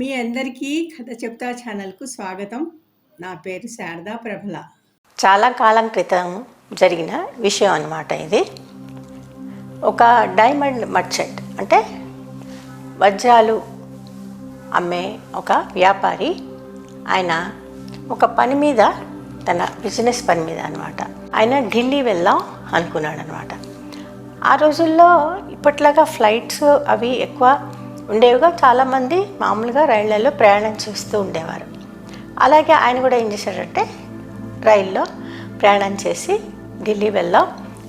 మీ అందరికీ కథ చెప్తా ఛానల్కు స్వాగతం. నా పేరు శారదా ప్రభల. చాలా కాలం క్రితం జరిగిన విషయం అన్నమాట ఇది. ఒక డైమండ్ మర్చెంట్ అంటే వజ్రాలు అమ్మే ఒక వ్యాపారి ఆయన ఒక పని మీద తన బిజినెస్ పని మీద అనమాట ఆయన ఢిల్లీ వెళ్దాం అనుకున్నాడు అనమాట ఆ రోజుల్లో ఇప్పట్లాగా ఫ్లైట్స్ అవి ఎక్కువ ఉండేవిగా చాలామంది మామూలుగా రైళ్ళలో ప్రయాణం చేస్తూ ఉండేవారు. అలాగే ఆయన కూడా ఏం చేశారంటే రైల్లో ప్రయాణం చేసి ఢిల్లీ వెళ్ళాం.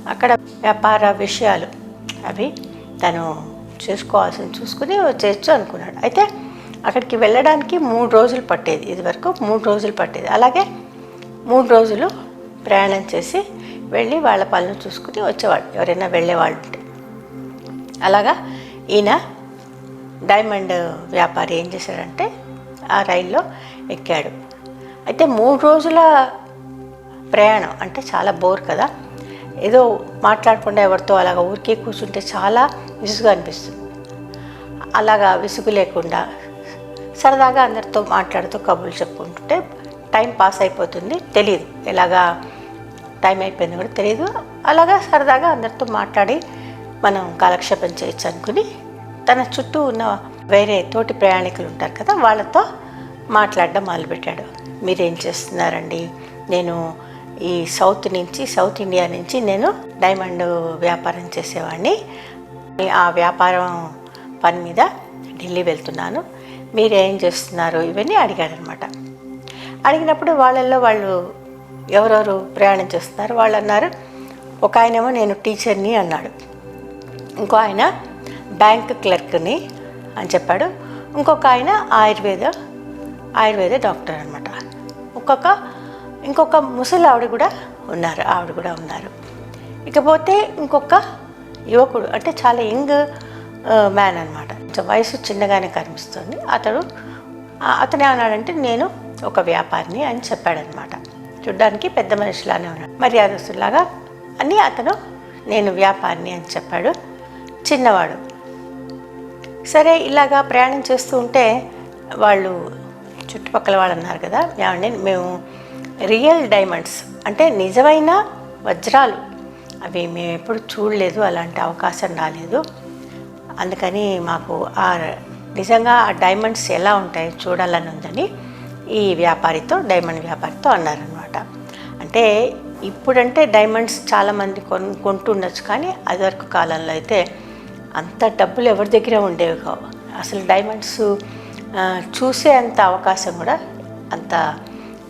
అక్కడ వ్యాపార విషయాలు అవి తను చూసుకోవాల్సిన చూసుకుని చేయొచ్చు అనుకున్నాడు. అయితే అక్కడికి వెళ్ళడానికి మూడు రోజులు పట్టేది ఇదివరకు మూడు రోజులు పట్టేది. అలాగే మూడు రోజులు ప్రయాణం చేసి వెళ్ళి వాళ్ళ పనులు చూసుకుని వచ్చేవాళ్ళు ఎవరైనా వెళ్ళేవాళ్ళు ఉంటే. అలాగా ఈయన డైమండ్ వ్యాపారి ఏం చేశాడంటే ఆ రైల్లో ఎక్కాడు. అయితే మూడు రోజుల ప్రయాణం అంటే చాలా బోర్ కదా ఏదో మాట్లాడకుండా ఎవరితో అలాగ ఊరికే కూర్చుంటే చాలా విసుగు అనిపిస్తుంది. అలాగా విసుగు లేకుండా సరదాగా అందరితో మాట్లాడుతూ కబుర్లు చెప్పుకుంటుంటే టైం పాస్ అయిపోతుంది తెలియదు ఎలాగా టైం అయిపోయింది కూడా తెలియదు అలాగా సరదాగా అందరితో మాట్లాడి మనం కాలక్షేపం చేయొచ్చు అనుకుని తన చుట్టూ ఉన్న వేరే తోటి ప్రయాణికులు ఉంటారు కదా వాళ్ళతో మాట్లాడడం మొదలుపెట్టాడు. మీరేం చేస్తున్నారండి? నేను ఈ సౌత్ నుంచి సౌత్ ఇండియా నుంచి నేను డైమండ్ వ్యాపారం చేసేవాడిని. ఆ వ్యాపారం పని మీద ఢిల్లీ వెళ్తున్నాను. మీరేం చేస్తున్నారు? ఇవన్నీ అడిగాడనమాట. అడిగినప్పుడు వాళ్ళల్లో వాళ్ళు ఎవరెవరు ప్రయాణం చేస్తున్నారు? వాళ్ళు అన్నారు ఒక ఆయనేమో నేను టీచర్ని అన్నాడు. ఇంకో ఆయన బ్యాంక్ క్లర్క్ని అని చెప్పాడు. ఇంకొక ఆయన ఆయుర్వేద ఆయుర్వేద డాక్టర్ అనమాట ఒక్కొక్క ఇంకొక ముసలి ఆవిడ కూడా ఉన్నారు ఆవిడ కూడా ఉన్నారు. ఇకపోతే ఇంకొక యువకుడు అంటే చాలా యంగ్ మ్యాన్ అనమాట కొంచెం వయసు చిన్నగానే కనిపిస్తుంది. అతడు అతను ఏమన్నాడంటే నేను ఒక వ్యాపారిని అని చెప్పాడనమాట చూడ్డానికి పెద్ద మనిషిలానే ఉన్నాడు. మర్యాదస్తులాగా అని అతను నేను వ్యాపారిని అని చెప్పాడు. చిన్నవాడు. సరే ఇలాగా ప్రయాణం చేస్తూ ఉంటే వాళ్ళు చుట్టుపక్కల వాళ్ళు అన్నారు కదా. ఏమండి మేము రియల్ డైమండ్స్ అంటే నిజమైన వజ్రాలు. అవి మేము ఎప్పుడు చూడలేదు అలాంటి అవకాశం రాలేదు. అందుకని మాకు ఆ నిజంగా ఆ డైమండ్స్ ఎలా ఉంటాయో చూడాలని ఉందని ఈ వ్యాపారితో డైమండ్ వ్యాపారితో అన్నారనమాట అంటే ఇప్పుడంటే డైమండ్స్ చాలామంది కొను కొంటుండొచ్చు కానీ అదివరకు కాలంలో అయితే అంత డబ్బులు ఎవరి దగ్గర ఉండేవి కావు. అసలు డైమండ్స్ చూసే అంత అవకాశం కూడా అంత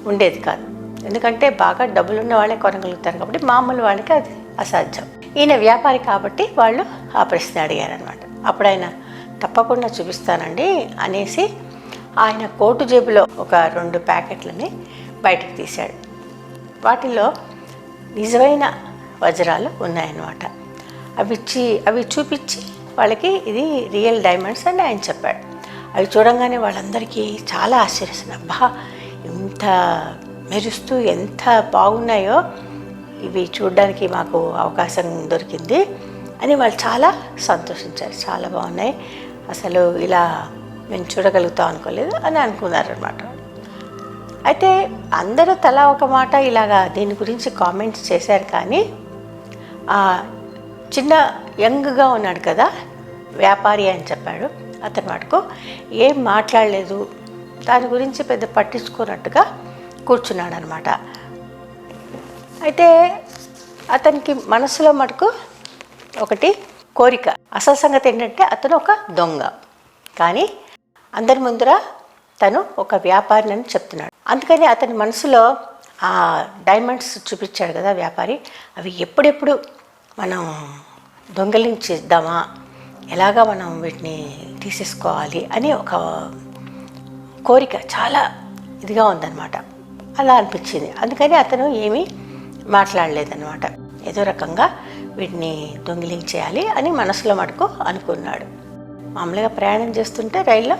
ఉండేది కాదు. ఎందుకంటే బాగా డబ్బులు ఉన్న వాళ్ళే కొనగలుగుతారు కాబట్టి మామూలు వాళ్ళకి అది అసాధ్యం. ఈయన వ్యాపారి కాబట్టి వాళ్ళు ఆ ప్రశ్న అడిగారనమాట అప్పుడు ఆయన తప్పకుండా చూపిస్తానండి అనేసి ఆయన కోటు జేబులో ఒక రెండు ప్యాకెట్లని బయటకు తీశాడు. వాటిలో నిజమైన వజ్రాలు ఉన్నాయన్నమాట. అవి ఇచ్చి అవి చూపించి వాళ్ళకి ఇది రియల్ డైమండ్స్ అని ఆయన చెప్పాడు. అవి చూడంగానే వాళ్ళందరికీ చాలా ఆశ్చర్యస్తుంది అబ్బా ఎంత మెరుస్తూ ఎంత బాగున్నాయో ఇవి చూడడానికి మాకు అవకాశం దొరికింది అని వాళ్ళు చాలా సంతోషించారు. చాలా బాగున్నాయి. అసలు ఇలా మేము చూడగలుగుతాం అనుకోలేదు అని అనుకున్నారనమాట అయితే అందరూ తలా ఒక మాట ఇలాగా దీని గురించి కామెంట్స్ చేశారు కానీ చిన్న యంగ్గా ఉన్నాడు కదా వ్యాపారి అని చెప్పాడు అతను మటుకు ఏం మాట్లాడలేదు దాని గురించి పెద్ద పట్టించుకున్నట్టుగా కూర్చున్నాడు అనమాట అయితే అతనికి మనసులో మటుకు ఒకటి కోరిక. అసలు సంగతి ఏంటంటే అతను ఒక దొంగ. కానీ అందరి ముందర తను ఒక వ్యాపారిని అని చెప్తున్నాడు. అందుకని అతని మనసులో ఆ డైమండ్స్ చూపించాడు కదా వ్యాపారి. అవి ఎప్పుడెప్పుడు మనం దొంగలించేద్దామా? ఎలాగా మనం వీటిని తీసేసుకోవాలి అని ఒక కోరిక చాలా ఇదిగా ఉందన్నమాట. అలా అనిపించింది. అందుకని అతను ఏమీ మాట్లాడలేదన్నమాట. ఏదో రకంగా వీటిని దొంగిలించేయాలి అని మనసులో మటుకు అనుకున్నాడు. మామూలుగా ప్రయాణం చేస్తుంటే రైల్లో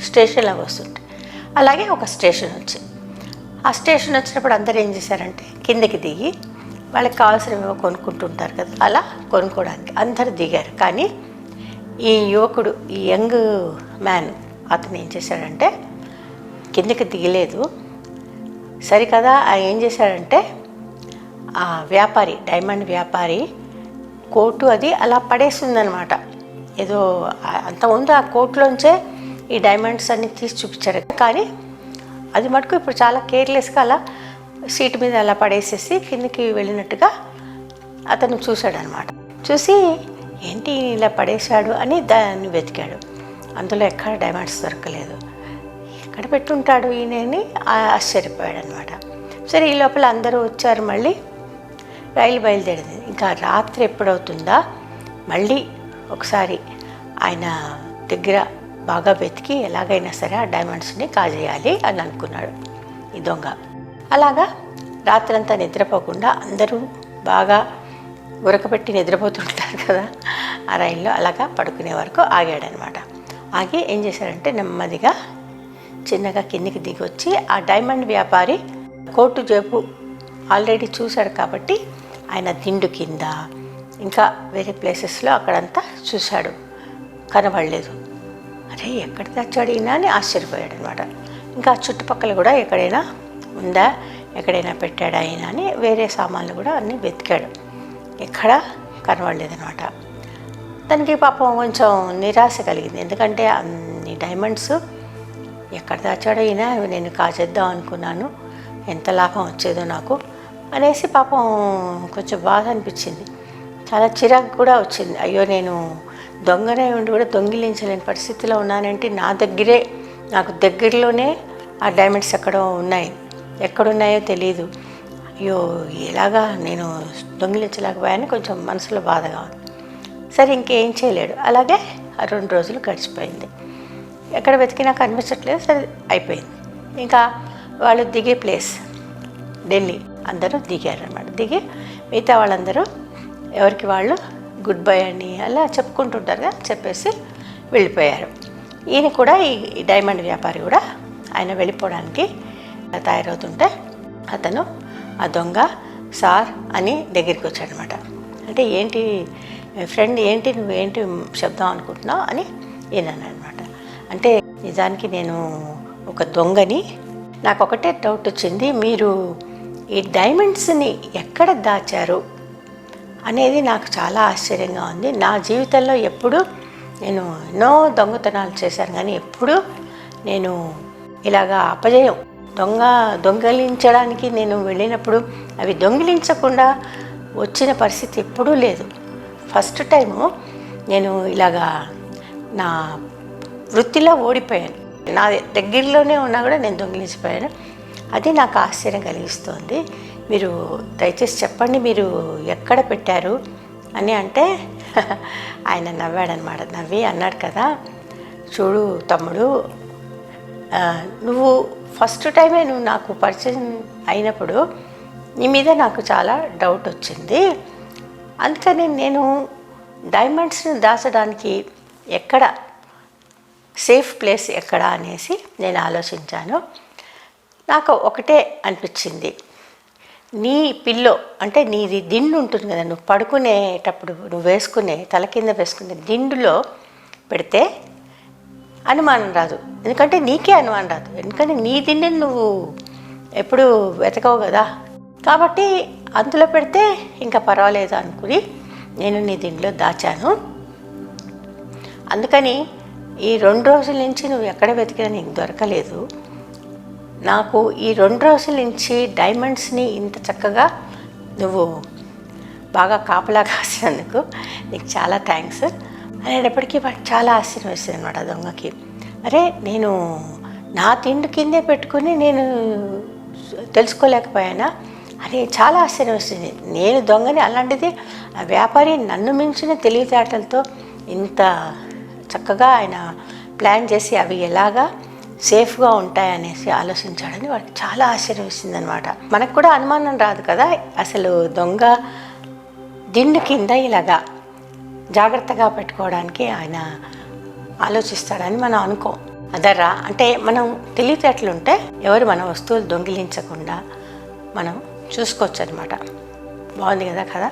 స్టేషన్లోకి వస్తుంటే. అలాగే ఒక స్టేషన్ వచ్చింది ఆ స్టేషన్ వచ్చినప్పుడు అందరూ ఏం చేశారంటే కిందకి దిగి వాళ్ళకి కావాల్సినవి కొనుక్కుంటుంటారు కదా అలా కొనుక్కోవడానికి అందరు దిగారు. కానీ ఈ యువకుడు ఈ యంగ్ మ్యాన్ అతను ఏం చేశాడంటే కిందకి దిగలేదు. సరికదా ఆయన ఏం చేశాడంటే ఆ వ్యాపారి డైమండ్ వ్యాపారి కోటు అది అలా పడేసిందనమాట. ఏదో అంత అంతకుముందు ఆ కోట్లోంచే ఈ డైమండ్స్ అన్ని తీసి చూపించారు కానీ అది మటుకు ఇప్పుడు చాలా కేర్లెస్గా అలా సీట్ మీద అలా పడేసేసి కిందకి వెళ్ళినట్టుగా అతను చూశాడనమాట. చూసి ఏంటి ఇలా పడేశాడు అని దాన్ని వెతికాడు. అందులో ఎక్కడ డైమండ్స్ దొరకలేదు. ఎక్కడ పెట్టుంటాడు ఈయనని ఆశ్చర్యపోయాడు అనమాట సరే ఈ లోపల అందరూ వచ్చారు మళ్ళీ. రైలు బయలుదేరింది. ఇంకా రాత్రి ఎప్పుడవుతుందా? మళ్ళీ ఒకసారి ఆయన దగ్గర బాగా వెతికి ఎలాగైనా సరే ఆ డైమండ్స్ని కాజేయాలి అని అనుకున్నాడు. ఈ దొంగ. అలాగా రాత్రంతా నిద్రపోకుండా అందరూ బాగా ఉరకబెట్టి నిద్రపోతుంటారు కదా ఆ రైల్లో అలాగా పడుకునే వరకు ఆగాడనమాట. ఆగి ఏం చేశాడంటే నెమ్మదిగా చిన్నగా కిందికి దిగొచ్చి ఆ డైమండ్ వ్యాపారి కోటు జేబు ఆల్రెడీ చూశాడు కాబట్టి ఆయన దిండు కింద ఇంకా వేరే ప్లేసెస్లో అక్కడంతా చూశాడు. కనబడలేదు. అరే ఎక్కడ తెచ్చాడు ఈయన అని ఆశ్చర్యపోయాడు అనమాట ఇంకా చుట్టుపక్కల కూడా ఎక్కడైనా ఉందా? ఎక్కడైనా పెట్టాడా ఈయన అని వేరే సామాన్లు కూడా అన్నీ వెతికాడు. ఎక్కడ కనబడలేదనమాట దానికి పాపం కొంచెం నిరాశ కలిగింది. ఎందుకంటే అన్ని డైమండ్స్ ఎక్కడ దాచాడో ఈయన నేను కాజేద్దాం అనుకున్నాను. ఎంత లాభం వచ్చేదో నాకు అనేసి పాపం కొంచెం బాధ అనిపించింది. చాలా చిరాకు కూడా వచ్చింది. అయ్యో నేను దొంగనే ఉండి కూడా దొంగిలించలేని పరిస్థితిలో ఉన్నానంటే నా దగ్గరే నాకు దగ్గరలోనే ఆ డైమండ్స్ ఎక్కడో ఉన్నాయి. ఎక్కడున్నాయో తెలియదు అయ్యో ఎలాగా నేను దొంగిలించలేకపోయాను. కొంచెం మనసులో బాధగా ఉంది. సరే ఇంకేం చేయలేడు. అలాగే ఆ రెండు రోజులు గడిచిపోయింది. ఎక్కడ వెతికినా కనిపించట్లేదు. సరే అయిపోయింది. ఇంకా వాళ్ళు దిగే ప్లేస్ ఢిల్లీ. అందరూ దిగారనమాట దిగి మిగతా వాళ్ళందరూ ఎవరికి వాళ్ళు గుడ్ బై అని అలా చెప్పుకుంటుంటారు కదా చెప్పేసి వెళ్ళిపోయారు. ఈయన కూడా ఈ డైమండ్ వ్యాపారి కూడా ఆయన వెళ్ళిపోవడానికి తయారవుతుంటే అతను ఆ దొంగ సార్ అని దగ్గరికి వచ్చాడనమాట. అంటే ఏంటి ఫ్రెండ్ ఏంటి నువ్వు ఏంటి శబ్దం అనుకుంటున్నావు? అని ఈయన అనమాట అంటే నిజానికి నేను ఒక దొంగని నాకు ఒకటే డౌట్ వచ్చింది మీరు ఈ డైమండ్స్ని ఎక్కడ దాచారు అనేది నాకు చాలా ఆశ్చర్యంగా ఉంది. నా జీవితంలో ఎప్పుడు నేను ఎన్నో దొంగతనాలు చేశాను కానీ ఎప్పుడు నేను ఇలాగా అపజయం దొంగ దొంగలించడానికి నేను వెళ్ళినప్పుడు అవి దొంగిలించకుండా వచ్చిన పరిస్థితి ఎప్పుడూ లేదు. ఫస్ట్ టైము నేను ఇలాగా నా వృత్తిలో ఓడిపోయాను. నా దగ్గరలోనే ఉన్నా కూడా నేను దొంగిలించిపోయాను. అది నాకు ఆశ్చర్యం కలిగిస్తోంది. మీరు దయచేసి చెప్పండి మీరు ఎక్కడ పెట్టారు అని అంటే ఆయన నవ్వాడనమాట. నవ్వి అన్నాడు కదా చూడు తమ్ముడు నువ్వు ఫస్ట్ టైమే నువ్వు నాకు పరిచయం అయినప్పుడు నీ మీద నాకు చాలా డౌట్ వచ్చింది. అందుకని నేను డైమండ్స్ని దాచడానికి ఎక్కడ సేఫ్ ప్లేస్ ఎక్కడ అనేసి నేను ఆలోచించాను. నాకు ఒకటే అనిపించింది. నీ పిల్లో అంటే నీది దిండు ఉంటుంది కదా నువ్వు పడుకునేటప్పుడు నువ్వు వేసుకునే తల కింద వేసుకునే దిండులో పెడితే అనుమానం రాదు. ఎందుకంటే నీకే అనుమానం రాదు. ఎందుకంటే నీ తిండి నువ్వు ఎప్పుడు వెతకవు కదా. కాబట్టి అందులో పెడితే ఇంకా పర్వాలేదు అనుకుని నేను నీ దీంట్లో దాచాను. అందుకని ఈ రెండు రోజుల నుంచి నువ్వు ఎక్కడ వెతికినా నీకు దొరకలేదు. నాకు ఈ రెండు రోజుల నుంచి డైమండ్స్ని ఇంత చక్కగా నువ్వు బాగా కాపలా కాసినందుకు నీకు చాలా థ్యాంక్స్ అనేటప్పటికీ వాడు చాలా ఆశ్చర్యం వేసింది అనమాట దొంగకి. అరే నేను నా తిండి కిందే పెట్టుకుని నేను తెలుసుకోలేకపోయానా? అరే చాలా ఆశ్చర్యం వేసింది నేను దొంగని అలాంటిది ఆ వ్యాపారి నన్ను మించిన తెలివితేటలతో ఇంత చక్కగా ఆయన ప్లాన్ చేసి అవి ఎలాగా సేఫ్గా ఉంటాయనేసి ఆలోచించాడని వాడికి చాలా ఆశ్చర్యం వేసిందనమాట మనకు కూడా అనుమానం రాదు కదా అసలు దొంగ దిండు కింద ఇలాగా జాగ్రత్తగా పెట్టుకోవడానికి ఆయన ఆలోచిస్తాడని మనం అనుకోం. అదర్రా అంటే మనం తెలివితేటలుంటే ఎవరు మన వస్తువులు దొంగిలించకుండా మనం చూసుకోవచ్చు అనమాట బాగుంది కదా కదా